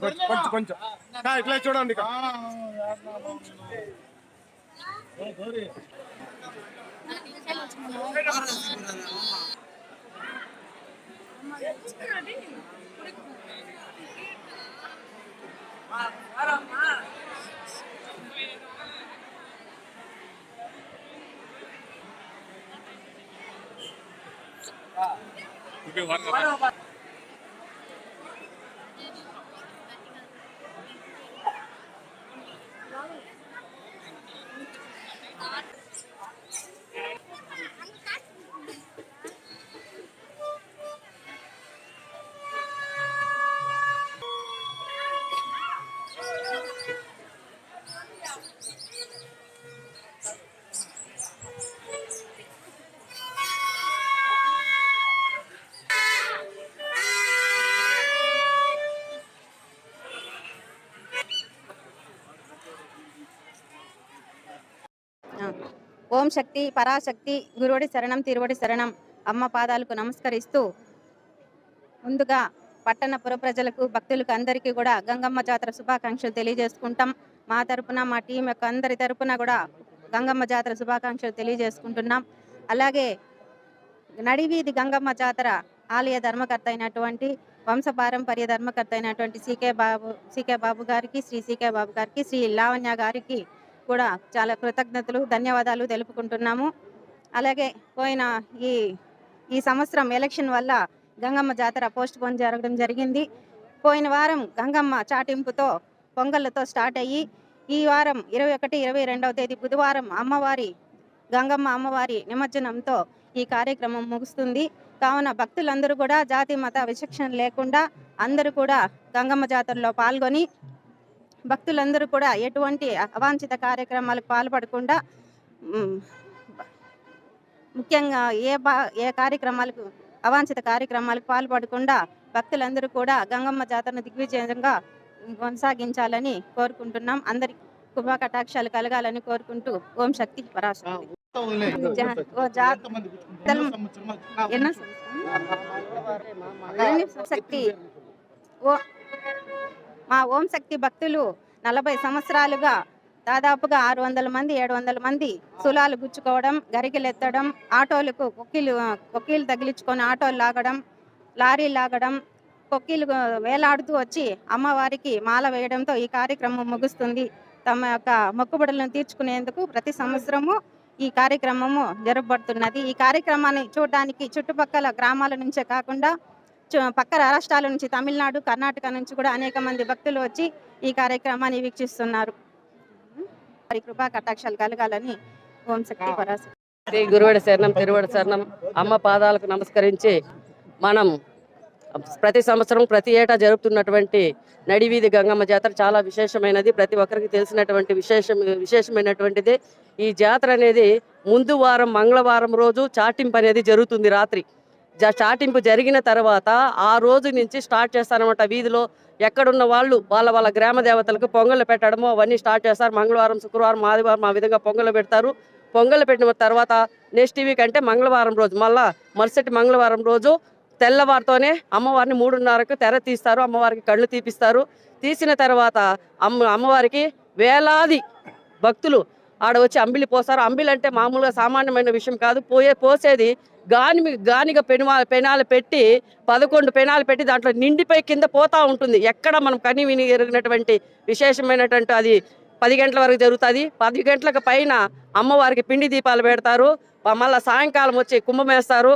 కొంచెం కొంచెం కొంచెం ఇట్లా చూడండి ఇక. ఓం శక్తి పరాశక్తి గురువుడి శరణం తిరువడి శరణం అమ్మ పాదాలకు నమస్కరిస్తూ ముందుగా పట్టణ పుర ప్రజలకు భక్తులకు అందరికీ కూడా గంగమ్మ జాతర శుభాకాంక్షలు తెలియజేసుకుంటాం. మా తరపున మా టీం యొక్క అందరి తరపున కూడా గంగమ్మ జాతర శుభాకాంక్షలు తెలియజేసుకుంటున్నాం. అలాగే నడివీధి గంగమ్మ జాతర ఆలయ ధర్మకర్త అయినటువంటి వంశపారంపర్య ధర్మకర్త అయినటువంటి సీకే బాబు సీకే బాబు గారికి శ్రీ సీకే బాబు గారికి శ్రీ లావణ్య గారికి కూడా చాలా కృతజ్ఞతలు ధన్యవాదాలు తెలుపుకుంటున్నాము. అలాగే పోయిన ఈ ఈ సంవత్సరం ఎలక్షన్ వల్ల గంగమ్మ జాతర పోస్ట్ పోన్ జరగడం జరిగింది. పోయిన వారం గంగమ్మ చాటింపుతో పొంగళ్ళతో స్టార్ట్ అయ్యి ఈ వారం ఇరవై ఒకటి ఇరవై రెండవ తేదీ బుధవారం అమ్మవారి గంగమ్మ అమ్మవారి నిమజ్జనంతో ఈ కార్యక్రమం ముగుస్తుంది. కావున భక్తులందరూ కూడా జాతి మత విచక్షణ లేకుండా అందరూ కూడా గంగమ్మ జాతరలో పాల్గొని భక్తులందరూ కూడా ఎటువంటి అవాంఛిత కార్యక్రమాలకు పాల్పడకుండా ముఖ్యంగా ఏ బా ఏ కార్యక్రమాలకు అవాంఛిత కార్యక్రమాలకు పాల్పడకుండా భక్తులందరూ కూడా గంగమ్మ జాతరను దిగ్విజయంగా కొనసాగించాలని కోరుకుంటున్నాం. అందరి కృపా కటాక్షాలు కలగాలని కోరుకుంటూ ఓం శక్తి పరాశక్తి. శక్తి. ఓ మా ఓం శక్తి భక్తులు నలభై సంవత్సరాలుగా దాదాపుగా ఆరు వందల మంది ఏడు వందల మంది సులాలు గుచ్చుకోవడం గరికలు ఎత్తడం ఆటోలకు కొక్కీలు కొక్కీలు తగిలించుకొని ఆటోలు లాగడం లారీలు లాగడం కొక్కీలు వేలాడుతూ వచ్చి అమ్మవారికి మాల వేయడంతో ఈ కార్యక్రమం ముగుస్తుంది. తమ యొక్క మొక్కుబడులను తీర్చుకునేందుకు ప్రతి సంవత్సరము ఈ కార్యక్రమము జరగబడుతున్నది ఈ కార్యక్రమాన్ని చూడడానికి చుట్టుపక్కల గ్రామాల నుంచే కాకుండా పక్క రాష్ట్రాల నుంచి తమిళనాడు కర్ణాటక నుంచి కూడా అనేక మంది భక్తులు వచ్చి ఈ కార్యక్రమాన్ని వీక్షిస్తున్నారు. వారి కృపా కటాక్షాలు కలగాలని ఓం శక్తి పరాశక్తి శ్రీ గురువడి శరణం తిరువడి శరణం అమ్మ పాదాలకు నమస్కరించి మనం ప్రతి సంవత్సరం ప్రతి ఏటా జరుపుతున్నటువంటి నడివీధి గంగమ్మ జాతర చాలా విశేషమైనది. ప్రతి ఒక్కరికి తెలిసినటువంటి విశేషం విశేషమైనటువంటిది. ఈ జాతర అనేది ముందు వారం మంగళవారం రోజు చాటింపు అనేది జరుగుతుంది రాత్రి. జా- చాటింపు జరిగిన తర్వాత ఆ రోజు నుంచి స్టార్ట్ చేస్తారనమాట వీధిలో ఎక్కడున్న వాళ్ళు వాళ్ళ వాళ్ళ గ్రామ దేవతలకు పొంగలు పెట్టడము అవన్నీ స్టార్ట్ చేస్తారు. మంగళవారం శుక్రవారం ఆదివారం ఆ విధంగా పొంగలు పెడతారు. పొంగలు పెట్టిన తర్వాత నెక్స్ట్ వీక్ అంటే మంగళవారం రోజు మళ్ళా మరుసటి మంగళవారం రోజు తెల్లవారితోనే అమ్మవారిని మూడున్నరకు తెర తీస్తారు. అమ్మవారికి కళ్ళు తీపిస్తారు. తీసిన తర్వాత అమ్మ అమ్మవారికి వేలాది భక్తులు ఆడ వచ్చి అంబిలి పోస్తారు. అంబిలి అంటే మామూలుగా సామాన్యమైన విషయం కాదు. పోయే పోసేది గాని గానిగా పెనుమా పెనాలు పెట్టి పదకొండు పెనాలు పెట్టి దాంట్లో నిండిపోయి కింద పోతా ఉంటుంది. ఎక్కడ మనం కని విని ఎరిగినటువంటి విశేషమైనటువంటి అది పది గంటల వరకు జరుగుతుంది. పది గంటలకు పైన అమ్మవారికి పిండి దీపాలు పెడతారు. మళ్ళీ సాయంకాలం వచ్చి కుంభమేస్తారు.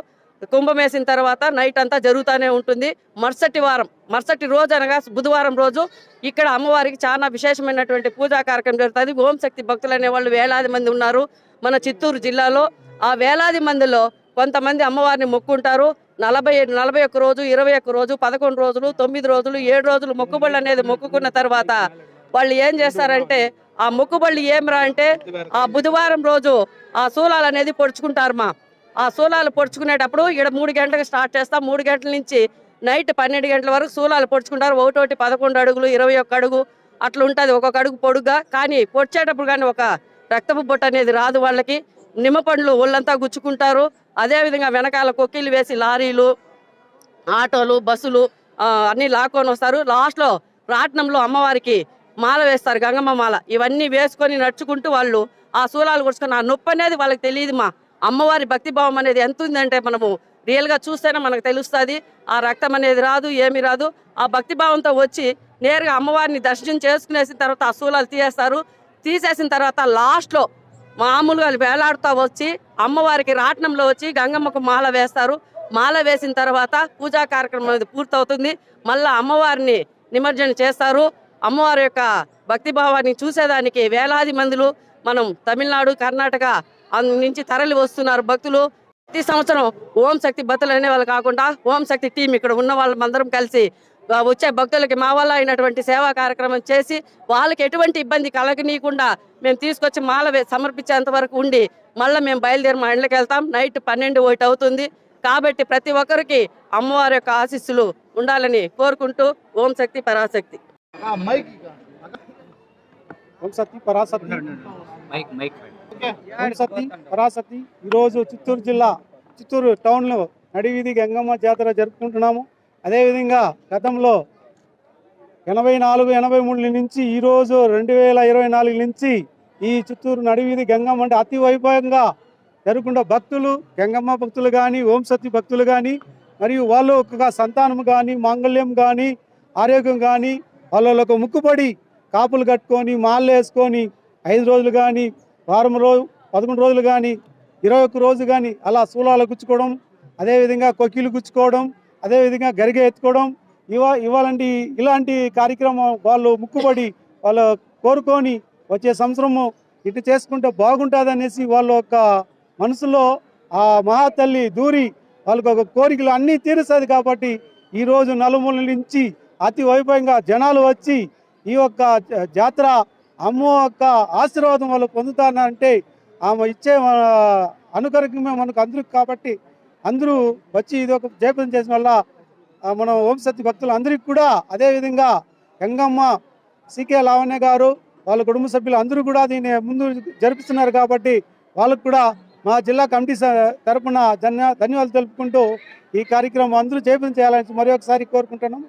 కుంభమేసిన తర్వాత నైట్ అంతా జరుగుతూనే ఉంటుంది. మరుసటి వారం మరుసటి రోజు అనగా బుధవారం రోజు ఇక్కడ అమ్మవారికి చాలా విశేషమైనటువంటి పూజా కార్యక్రమం జరుగుతుంది. ఓంశక్తి భక్తులు అనేవాళ్ళు వేలాది మంది ఉన్నారు మన చిత్తూరు జిల్లాలో. ఆ వేలాది మందిలో కొంతమంది అమ్మవారిని మొక్కుంటారు. నలభై నలభై ఒక్క రోజు ఇరవై ఒక్క రోజు పదకొండు రోజులు తొమ్మిది రోజులు ఏడు రోజులు మొక్కుబళ్ళు అనేది మొక్కుకున్న తర్వాత వాళ్ళు ఏం చేస్తారంటే ఆ మొక్కుబళ్ళు ఏమిరా అంటే ఆ బుధవారం రోజు ఆ శూలాలు అనేది పొడుచుకుంటారు మా. ఆ సూలాలు పొడుచుకునేటప్పుడు ఇక్కడ మూడు గంటలకు స్టార్ట్ చేస్తాం. మూడు గంటల నుంచి నైట్ పన్నెండు గంటల వరకు సూలాలు పొడుచుకుంటారు. ఒకటోటి పదకొండు అడుగులు ఇరవై ఒక్క అడుగు అట్లా ఉంటుంది. ఒక్కొక్క అడుగు పొడుగ్గా. కానీ పొడిచేటప్పుడు కానీ ఒక రక్తపు బొట్టు అనేది రాదు వాళ్ళకి. నిమ్మ పండ్లు ఒళ్ళంతా గుచ్చుకుంటారు. అదేవిధంగా వెనకాల కొక్కిలు వేసి లారీలు ఆటోలు బస్సులు అన్నీ లాక్కొని వస్తారు. లాస్ట్లో రాట్నంలో అమ్మవారికి మాల వేస్తారు. గంగమ్మ మాల. ఇవన్నీ వేసుకొని నడుచుకుంటూ వాళ్ళు ఆ శూలాలు కొడుచుకొని ఆ నొప్పి అనేది వాళ్ళకి తెలియదు మా అమ్మవారి భక్తి భావం అనేది ఎంత ఉందంటే మనము రియల్గా చూస్తేనే మనకు తెలుస్తుంది. ఆ రక్తం అనేది రాదు ఏమి రాదు. ఆ భక్తి భావంతో వచ్చి నేరుగా అమ్మవారిని దర్శనం చేసుకునేసిన తర్వాత ఆ శూలాలు తీసేస్తారు. తీసేసిన తర్వాత లాస్ట్లో మామూలుగా వేలాడుతూ వచ్చి అమ్మవారికి రాట్నంలో వచ్చి గంగమ్మకు మాల వేస్తారు. మాల వేసిన తర్వాత పూజా కార్యక్రమం అనేది పూర్తవుతుంది. మళ్ళీ అమ్మవారిని నిమజ్జనం చేస్తారు. అమ్మవారి యొక్క భక్తి భావాన్ని చూసేదానికి వేలాది మందులు మనం తమిళనాడు కర్ణాటక నుంచి తరలి వస్తున్నారు భక్తులు. ప్రతి సంవత్సరం ఓం శక్తి భక్తులు అనే వాళ్ళు కాకుండా ఓం శక్తి టీం ఇక్కడ ఉన్న వాళ్ళందరం కలిసి వచ్చే భక్తులకి మా వల్ల అయినటువంటి సేవా కార్యక్రమం చేసి వాళ్ళకి ఎటువంటి ఇబ్బంది కలగనీయకుండా మేము తీసుకొచ్చి మాల సమర్పించేంత వరకు ఉండి మళ్ళీ మేము బయలుదేరి మా ఇంట్లోకి వెళ్తాం. నైట్ పన్నెండు ఒకటి అవుతుంది. కాబట్టి ప్రతి ఒక్కరికి అమ్మవారి యొక్క ఆశీస్సులు ఉండాలని కోరుకుంటూ Om Shakti Parashakti. Om mike mike. Satti Parasatti ఈరోజు చిత్తూరు జిల్లా చిత్తూరు టౌన్లో నడివీధి గంగమ్మ జాతర జరుపుకుంటున్నాము. అదేవిధంగా గతంలో ఎనభై నాలుగు ఎనభై మూడు నుంచి ఈరోజు రెండు వేల ఇరవై నాలుగు నుంచి ఈ చిత్తూరు నడివీధి గంగమ్మ అంటే అతి వైభవంగా జరుపుకుంటే భక్తులు గంగమ్మ భక్తులు కానీ ఓం సత్తి భక్తులు కానీ మరియు వాళ్ళు ఒక సంతానం కానీ మాంగళ్యం కానీ ఆరోగ్యం కానీ వాళ్ళకు ముక్కుపడి కాపులు కట్టుకొని మాళ్ళు వేసుకొని ఐదు రోజులు కానీ వారం రోజు పదకొండు రోజులు కానీ ఇరవై ఒక్క రోజు కానీ అలా శూలాలు గుచ్చుకోవడం అదేవిధంగా కొకీలు గుచ్చుకోవడం అదేవిధంగా గరిగె ఎత్తుకోవడం ఇవా ఇవాళంటి ఇలాంటి కార్యక్రమం వాళ్ళు ముక్కుపడి వాళ్ళు కోరుకొని వచ్చే సంవత్సరము ఇటు చేసుకుంటే బాగుంటుంది అనేసి వాళ్ళ యొక్క మనసులో ఆ మహాతల్లి దూరి వాళ్ళకు ఒక కోరికలు అన్నీ తీరుస్తుంది కాబట్టి ఈరోజు నలుమూల నుంచి అతి వైభవంగా జనాలు వచ్చి ఈ యొక్క జాతర అమ్మ యొక్క ఆశీర్వాదం వాళ్ళు పొందుతానంటే ఆమె ఇచ్చే అనుకరణమే మనకు అందరికి కాబట్టి అందరూ వచ్చి ఇది ఒక జయపదం చేసిన వల్ల మన మనం భక్తులు అందరికీ కూడా అదేవిధంగా గంగమ్మ సికే లావణ్య గారు వాళ్ళ కుటుంబ సభ్యులు అందరూ కూడా దీన్ని ముందు జరిపిస్తున్నారు కాబట్టి వాళ్ళకు కూడా మా జిల్లా కమిటీ తరఫున ధన్య ధన్యవాదాలు తెలుపుకుంటూ ఈ కార్యక్రమం అందరూ జయపదం చేయాలని మరొకసారి కోరుకుంటున్నాం.